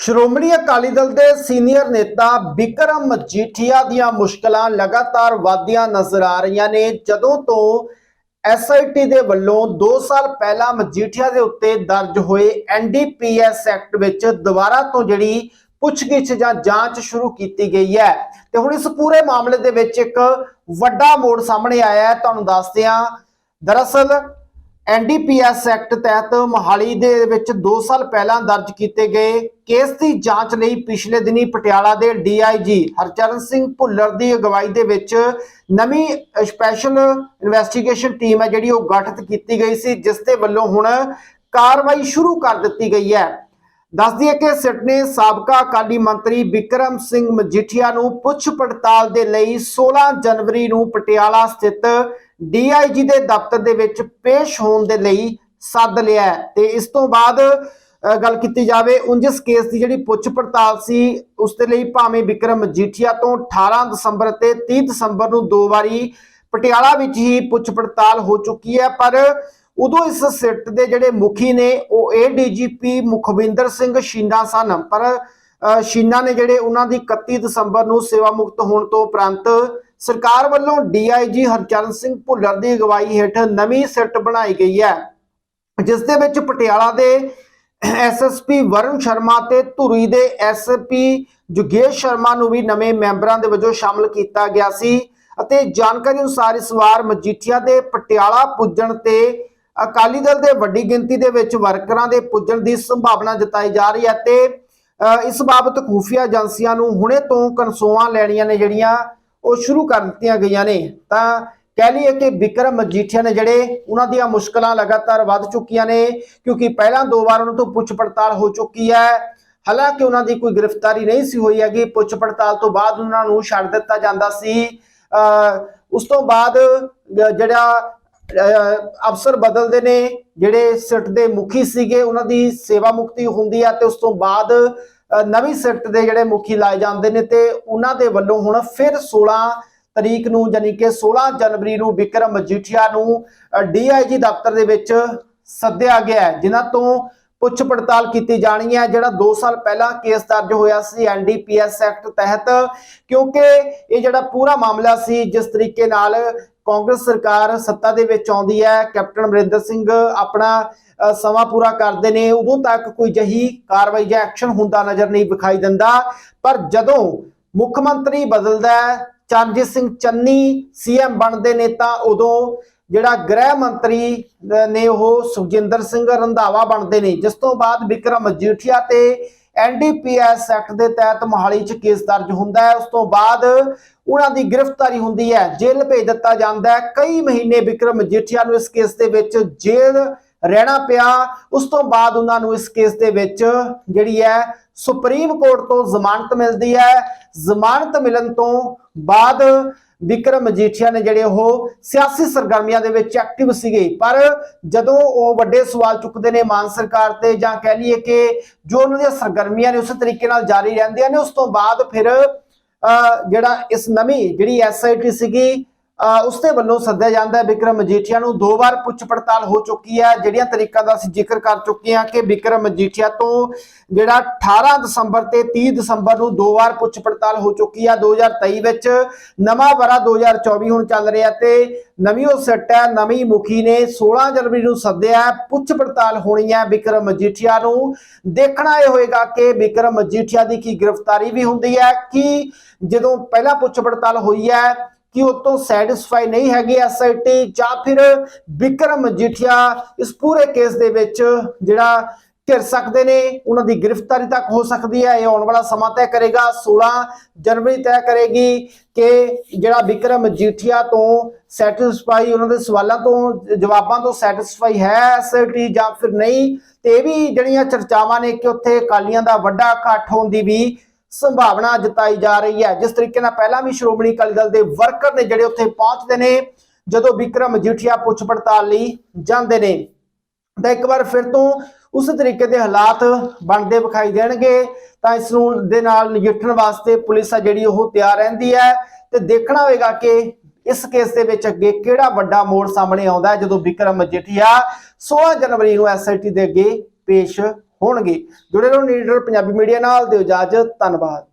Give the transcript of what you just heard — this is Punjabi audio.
ਸ਼੍ਰੋਮਣੀ ਅਕਾਲੀ ਦਲ ਦੇ ਸੀਨੀਅਰ ਨੇਤਾ ਬਿਕਰਮ ਮਜੀਠੀਆ ਦੀਆਂ ਮੁਸ਼ਕਲਾਂ ਲਗਾਤਾਰ ਵਧਦੀਆਂ ਨਜ਼ਰ ਆ ਰਹੀਆਂ ਨੇ। ਜਦੋਂ ਤੋਂ ਐਸਆਈਟੀ ਦੇ ਵੱਲੋਂ 2 ਸਾਲ ਪਹਿਲਾਂ ਮਜੀਠੀਆ ਦੇ ਉੱਤੇ ਦਰਜ ਹੋਏ ਐਨਡੀਪੀਐਸ ਐਕਟ ਵਿੱਚ ਦੁਬਾਰਾ ਤੋਂ ਜਿਹੜੀ ਪੁੱਛਗਿੱਛ ਜਾਂ ਜਾਂਚ ਸ਼ੁਰੂ ਕੀਤੀ ਗਈ ਹੈ। ਤੇ ਹੁਣ ਇਸ ਪੂਰੇ ਮਾਮਲੇ ਦੇ ਵਿੱਚ ਇੱਕ ਵੱਡਾ ਮੋੜ ਸਾਹਮਣੇ ਆਇਆ ਹੈ। ਤੁਹਾਨੂੰ ਦੱਸਦੇ ਹਾਂ। ਦਰਅਸਲ ਐਨਡੀਪੀਐਸ ਐਕਟ ਤਹਿਤ ਮੋਹਾਲੀ ਦੇ ਵਿੱਚ 2 ਸਾਲ ਪਹਿਲਾਂ ਦਰਜ ਕੀਤੇ ਗਏ ਕੇਸ ਦੀ ਜਾਂਚ ਲਈ ਪਿਛਲੇ ਦਿਨੀ ਪਟਿਆਲਾ ਦੇ ਡੀਆਈਜੀ ਹਰਚਰਨ ਸਿੰਘ ਭੁੱਲਰ ਦੀ ਅਗਵਾਈ ਦੇ ਵਿੱਚ ਨਵੀਂ ਸਪੈਸ਼ਲ ਇਨਵੈਸਟੀਗੇਸ਼ਨ ਟੀਮ ਹੈ ਜਿਹੜੀ ਉਹ ਗਠਿਤ ਕੀਤੀ ਗਈ ਸੀ, ਜਿਸ ਦੇ ਵੱਲੋਂ ਹੁਣ ਕਾਰਵਾਈ ਸ਼ੁਰੂ ਕਰ ਦਿੱਤੀ ਗਈ ਹੈ। ਦੱਸ ਦਈਏ ਕਿ ਸਿੱਟ ਨੇ ਸਾਬਕਾ ਅਕਾਲੀ ਮੰਤਰੀ ਵਿਕਰਮ ਸਿੰਘ ਮਜੀਠੀਆ ਨੂੰ ਪੁੱਛ ਪੜਤਾਲ ਦੇ ਲਈ 16 ਜਨਵਰੀ ਨੂੰ ਪਟਿਆਲਾ ਸਥਿਤ ਡੀਆਈਜੀ ਦੇ ਦਫ਼ਤਰ ਦੇ ਵਿੱਚ ਪੇਸ਼ ਹੋਣ ਦੇ ਲਈ ਸੱਦ ਲਿਆ ਤੇ ਇਸ ਤੋਂ ਬਾਅਦ ਗੱਲ ਕੀਤੀ ਜਾਵੇ ਉਂਝ ਇਸ ਕੇਸ ਦੀ ਜਿਹੜੀ ਪੁੱਛ ਪੜਤਾਲ ਸੀ ਉਸ ਦੇ ਲਈ ਭਾਵੇਂ ਵਿਕਰਮ ਮਜੀਠੀਆ ਤੋਂ 18 ਦਸੰਬਰ ਤੇ 30 ਦਸੰਬਰ ਨੂੰ ਦੋ ਵਾਰੀ ਪਟਿਆਲਾ ਵਿੱਚ ਹੀ ਪੁੱਛ ਪੜਤਾਲ ਹੋ ਚੁੱਕੀ ਹੈ ਪਰ ਉਦੋਂ ਇਸ ਸਿੱਟ ਦੇ ਜਿਹੜੇ ਮੁਖੀ ਨੇ ਉਹ ਏ ਏਡੀਜੀਪੀ ਮੁਖਵਿੰਦਰ ਸਿੰਘ ਸ਼ੀਨਾ ਸਨ। ਪਰ ਅ, ਸ਼ੀਨਾ ਨੇ ਜਿਹੜੇ ਉਹਨਾਂ ਦੀ 31 ਦਸੰਬਰ ਨੂੰ ਸੇਵਾ ਮੁਕਤ ਹੋਣ ਤੋਂ ਉਪਰੰਤ ਸਰਕਾਰ ਵੱਲੋਂ ਡੀਆਈਜੀ ਹਰਚਰਨ ਸਿੰਘ ਭੁੱਲਰ ਦੀ ਅਗਵਾਈ ਹੇਠ ਨਵੀਂ ਸਿੱਟ ਬਣਾਈ ਗਈ ਹੈ ਜਿਸ ਦੇ ਵਿੱਚ ਪਟਿਆਲਾ ਦੇ ਐਸਐਸਪੀ ਵਰੁਣ ਸ਼ਰਮਾ ਤੇ ਧੁਰੀ ਦੇ ਐਸਪੀ ਜੁਗੇਸ਼ ਸ਼ਰਮਾ ਨੂੰ ਵੀ ਨਵੇਂ ਮੈਂਬਰਾਂ ਦੇ ਵਜੋਂ ਸ਼ਾਮਲ ਕੀਤਾ ਗਿਆ ਸੀ ਅਤੇ ਜਾਣਕਾਰੀ ਅਨੁਸਾਰ ਇਸ ਵਾਰ ਮਜੀਠੀਆ ਦੇ ਪਟਿਆਲਾ ਪੁੱਜਣ ਤੇ ਅਕਾਲੀ ਦਲ ਦੇ ਵੱਡੀ ਗਿਣਤੀ ਦੇ ਵਿੱਚ ਵਰਕਰਾਂ ਦੇ ਪੁੱਜਣ ਦੀ ਸੰਭਾਵਨਾ ਜਤਾਈ ਜਾ ਰਹੀ ਹੈ ਤੇ ਅ, ਇਸ ਬਾਬਤ ਖੂਫੀਆ ਏਜੰਸੀਆਂ ਨੂੰ ਹੁਣੇ ਤੋਂ ਕਨਸੋਆਂ ਲੈਣੀਆਂ ਨੇ ਜਿਹੜੀਆਂ ਉਹ ਸ਼ੁਰੂ ਕਰ ਦਿੱਤੀਆਂ ਗਈਆਂ ਨੇ। ਤਾਂ ਕਹਿ ਲਈਏ ਕਿ ਵਿਕਰਮ ਮਜੀਠੀਆ ਨੇ ਜਿਹੜੇ ਉਹਨਾਂ ਦੀਆਂ ਮੁਸ਼ਕਲਾਂ ਲਗਾਤਾਰ ਵੱਧ ਚੁੱਕੀਆਂ ਨੇ ਕਿਉਂਕਿ ਪਹਿਲਾਂ ਦੋ ਵਾਰ ਉਹਨਾਂ ਤੋਂ ਪੁੱਛ ਪੜਤਾਲ ਹੋ ਚੁੱਕੀ ਹੈ। ਹਾਲਾਂਕਿ ਉਹਨਾਂ ਦੀ ਕੋਈ ਗ੍ਰਿਫਤਾਰੀ ਨਹੀਂ ਸੀ ਹੋਈ ਹੈਗੀ ਪੁੱਛ ਪੜਤਾਲ ਤੋਂ ਬਾਅਦ ਉਹਨਾਂ ਨੂੰ ਛੱਡ ਦਿੱਤਾ ਜਾਂਦਾ ਸੀ। ਅ, ਉਸ ਤੋਂ ਬਾਅਦ ਜ- ਜਿਹੜਾ ਅ, ਅਫਸਰ ਬਦਲਦੇ ਨੇ ਜਿਹੜੇ ਸਿੱਟ ਦੇ ਮੁਖੀ ਸੀਗੇ ਉਹਨਾਂ ਦੀ ਸੇਵਾ ਮੁਕਤੀ ਹੁੰਦੀ ਹੈ ਤੇ ਉਸ ਤੋਂ ਬਾਅਦ ਨਵੀਂ ਸਿੱਟ ਦੇ ਜਿਹੜੇ ਮੁਖੀ ਲਾਏ ਜਾਂਦੇ ਨੇ ਤੇ ਉਹਨਾਂ ਦੇ ਵੱਲੋਂ ਹੁਣ ਫਿਰ 16 ਤਰੀਕ ਨੂੰ ਯਾਨੀ ਕਿ 16 ਜਨਵਰੀ ਨੂੰ ਵਿਕਰਮ ਮਜੀਠੀਆ ਨੂੰ ਡੀਆਈਜੀ ਦਫ਼ਤਰ ਦੇ ਵਿੱਚ ਸੱਦਿਆ ਗਿਆ ਹੈ, ਜਿਨ੍ਹਾਂ ਤੋਂ ਪੁੱਛ ਪੜਤਾਲ ਕੀਤੀ ਜਾਣੀ ਹੈ, ਜਿਹੜਾ 2 ਸਾਲ ਪਹਿਲਾਂ ਕੇਸ ਦਰਜ ਹੋਇਆ ਸੀ ਐਨਡੀਪੀਐਸ ਐਕਟ ਤਹਿਤ, ਕਿਉਂਕਿ ਇਹ ਜਿਹੜਾ ਪੂਰਾ ਮਾਮਲਾ ਸੀ, ਜਿਸ ਤਰੀਕੇ ਨਾਲ ਕਾਂਗਰਸ ਸਰਕਾਰ ਸੱਤਾ ਦੇ ਵਿੱਚ ਆਉਂਦੀ ਹੈ, ਕੈਪਟਨ ਅਮਰਿੰਦਰ ਸਿੰਘ ਆਪਣਾ ਸਮਾਂ ਪੂਰਾ ਕਰਦੇ ਨੇ, ਉਦੋਂ ਤੱਕ ਕੋਈ ਜਹੀ ਕਾਰਵਾਈ ਜਾਂ ਐਕਸ਼ਨ ਹੁੰਦਾ ਨਜ਼ਰ ਨਹੀਂ ਵਿਖਾਈ ਦਿੰਦਾ। ਪਰ ਜਦੋਂ ਮੁੱਖ ਮੰਤਰੀ ਬਦਲਦਾ ਹੈ, ਚਰਨਜੀਤ ਸਿੰਘ ਚੰਨੀ ਸੀਐਮ ਬਣਦੇ ਨੇ ਤਾਂ ਉਦੋਂ ਜਿਹੜਾ ਗ੍ਰਹਿ ਮੰਤਰੀ ਨੇ ਉਹ ਸੁਖਜਿੰਦਰ ਸਿੰਘ ਰੰਧਾਵਾ ਬਣਦੇ ਨੇ। ਜਿਸ ਤੋਂ ਬਾਅਦ ਵਿਕਰਮ ਮਜੀਠੀਆ ਤੇ ਐਨਡੀਪੀਐਸ ਐਕਟ ਦੇ ਤਹਿਤ ਮੋਹਾਲੀ 'ਚ ਕੇਸ ਦਰਜ ਹੁੰਦਾ ਹੈ। ਉਸ ਤੋਂ ਬਾਅਦ ਉਹਨਾਂ ਦੀ ਗ੍ਰਿਫਤਾਰੀ ਹੁੰਦੀ ਹੈ। ਜੇਲ੍ਹ ਭੇਜ ਦਿੱਤਾ ਜਾਂਦਾ ਹੈ। ਕਈ ਮਹੀਨੇ ਵਿਕਰਮ ਮਜੀਠੀਆ ਨੂੰ ਇਸ ਕੇਸ ਦੇ ਵਿੱਚ ਜੇਲ੍ਹ ਰਹਿਣਾ ਪਿਆ। ਉਸ ਤੋਂ ਬਾਅਦ ਉਹਨਾਂ ਨੂੰ ਇਸ ਕੇਸ ਦੇ ਵਿੱਚ ਜਿਹੜੀ ਹੈ, ਸੁਪਰੀਮ ਕੋਰਟ ਤੋਂ ਜ਼ਮਾਨਤ ਮਿਲਦੀ ਹੈ। ਜ਼ਮਾਨਤ ਮਿਲਣ ਤੋਂ ਬਾਅਦ ਵਿਕਰਮ ਮਜੀਠੀਆ ਨੇ ਜਿਹੜੇ ਉਹ ਸਿਆਸੀ ਸਰਗਰਮੀਆਂ ਦੇ ਵਿੱਚ ਐਕਟਿਵ ਸੀਗੇ। ਪਰ ਜਦੋਂ ਉਹ ਵੱਡੇ ਸਵਾਲ ਚੁੱਕਦੇ ਨੇ ਮਾਨ ਸਰਕਾਰ ਤੇ ਜਾਂ ਕਹਿ ਲਈਏ ਕਿ ਜੋ ਉਹਨਾਂ ਦੀਆਂ ਸਰਗਰਮੀਆਂ ਨੇ ਉਸੇ ਤਰੀਕੇ ਨਾਲ ਜਾਰੀ ਰਹਿੰਦੀਆਂ ਨੇ ਉਸ ਤੋਂ ਬਾਅਦ ਫਿਰ ਅਹ, ਜਿਹੜਾ ਇਸ ਨਵੀਂ ਜਿਹੜੀ ਐਸਆਈਟੀ ਸੀਗੀ ਅਹ, ਉਸ ਵੱਲੋਂ ਸੱਦਿਆ ਜਾਂਦਾ ਹੈ ਵਿਕਰਮ ਮਜੀਠੀਆ ਨੂੰ ਦੋ ਵਾਰ ਪੁੱਛ ਪੜਤਾਲ ਹੋ ਚੁੱਕੀ ਹੈ। ਜਿਹੜੀਆਂ ਤਰੀਕਾਂ ਦਾ ਅਸੀਂ ਜ਼ਿਕਰ ਕਰ ਚੁੱਕੇ ਹਾਂ ਕਿ ਵਿਕਰਮ ਮਜੀਠੀਆ ਤੋਂ ਜਿਹੜਾ 18 ਦਸੰਬਰ ਤੇ 30 ਦਸੰਬਰ ਨੂੰ ਦੋ ਵਾਰ ਪੁੱਛ ਪੜਤਾਲ ਹੋ ਚੁੱਕੀ ਹੈ। 2023 ਵਿੱਚ ਨਵਾਂ ਵਰਾ 2024 ਹੁਣ ਚੱਲ ਰਿਹਾ ਤੇ ਨਵੀਂ ਉਹ ਸੈੱਟ ਹੈ ਨਵੀਂ ਮੁਖੀ ਨੇ 16 ਜਨਵਰੀ ਨੂੰ ਸੱਦਿਆ ਪੁੱਛ ਪੜਤਾਲ ਹੋਣੀ ਹੈ ਵਿਕਰਮ ਮਜੀਠੀਆ ਨੂੰ। ਦੇਖਣਾ ਇਹ ਹੋਏਗਾ ਕਿ ਵਿਕਰਮ ਮਜੀਠੀਆ ਦੀ ਕੀ ਗ੍ਰਿਫਤਾਰੀ ਵੀ ਹੁੰਦੀ ਹੈ ਕਿ ਜਦੋਂ ਪਹਿਲਾਂ ਪੁੱਛ ਪੜਤਾਲ ਹੋਈ ਹੈ ਕਿ ਉਹ ਤੋਂ ਸੈਟੀਸਫਾਈ ਨਹੀਂ ਹੈਗੀ ਐਸਆਈਟੀ ਜਾਂ ਫਿਰ ਵਿਕਰਮ ਮਜੀਠੀਆ ਇਸ ਪੂਰੇ ਕੇਸ ਦੇ ਵਿੱਚ ਜਿਹੜਾ ਘਿਰ ਸਕਦੇ ਨੇ, ਉਹਨਾਂ ਦੀ ਗ੍ਰਿਫਤਾਰੀ ਤੱਕ ਹੋ ਸਕਦੀ ਹੈ, ਇਹ ਆਉਣ ਵਾਲਾ ਸਮਾਂ ਤੈਅ ਕਰੇਗਾ 16 ਜਨਵਰੀ ਤੈਅ ਕਰੇਗੀ ਕਿ ਜਿਹੜਾ ਵਿਕਰਮ ਮਜੀਠੀਆ ਤੋਂ ਸੈਟੀਸਫਾਈ ਉਹਨਾਂ ਦੇ ਸਵਾਲਾਂ ਤੋਂ, ਜਵਾਬਾਂ ਤੋਂ ਸੈਟੀਸਫਾਈ ਹੈ ਐਸਆਈਟੀ ਜਾਂ ਫਿਰ ਨਹੀਂ? ਤੇ ਇਹ ਵੀ ਜਿਹੜੀਆਂ ਚਰਚਾਵਾਂ ਨੇ ਕਿ ਉੱਥੇ ਅਕਾਲੀਆਂ ਦਾ ਵੱਡਾ ਇਕੱਠ ਹੋਣ ਦੀ ਵੀ ਸੰਭਾਵਨਾ ਜਤਾਈ ਜਾ ਰਹੀ ਹੈ। ਜਿਸ ਤਰੀਕੇ ਨਾਲ ਪਹਿਲਾਂ ਵੀ ਸ਼੍ਰੋਮਣੀ ਅਕਾਲੀ ਦਲ ਦੇ ਵਰਕਰ ਨੇ ਜਿਹੜੇ ਉੱਥੇ ਪਹੁੰਚਦੇ ਨੇ, ਜਦੋਂ ਵਿਕਰਮ ਮਜੀਠੀਆ ਪੁੱਛ ਪੜਤਾਲ ਲਈ ਜਾਂਦੇ ਨੇ। ਤਾਂ ਇੱਕ ਵਾਰ ਫਿਰ ਤੋਂ ਉਸੇ ਤਰੀਕੇ ਦੇ ਹਾਲਾਤ ਬਣਦੇ ਵਿਖਾਈ ਦੇਣਗੇ। ਤਾਂ ਇਸ ਨੂੰ ਦੇ ਨਾਲ ਨਜਿੱਠਣ ਵਾਸਤੇ ਪੁਲਿਸ ਆ ਜਿਹੜੀ ਉਹ ਤਿਆਰ ਰਹਿੰਦੀ ਹੈ ਤੇ ਦੇਖਣਾ ਹੋਵੇਗਾ ਕਿ ਇਸ ਕੇਸ ਦੇ ਵਿੱਚ ਅੱਗੇ ਕਿਹੜਾ ਵੱਡਾ ਮੋੜ ਸਾਹਮਣੇ ਆਉਂਦਾ ਹੈ, ਜਦੋਂ ਵਿਕਰਮ ਮਜੀਠੀਆ 16 ਜਨਵਰੀ ਨੂੰ ਐਸਆਈਟੀ ਦੇ ਅੱਗੇ ਪੇਸ਼ ਹੋਣਗੇ। ਜੁੜੇ ਰਹੋ ਨੀਡਰ ਪੰਜਾਬੀ ਮੀਡੀਆ ਨਾਲ। ਦਿਓ ਇਜਾਜ਼ਤ। ਧੰਨਵਾਦ।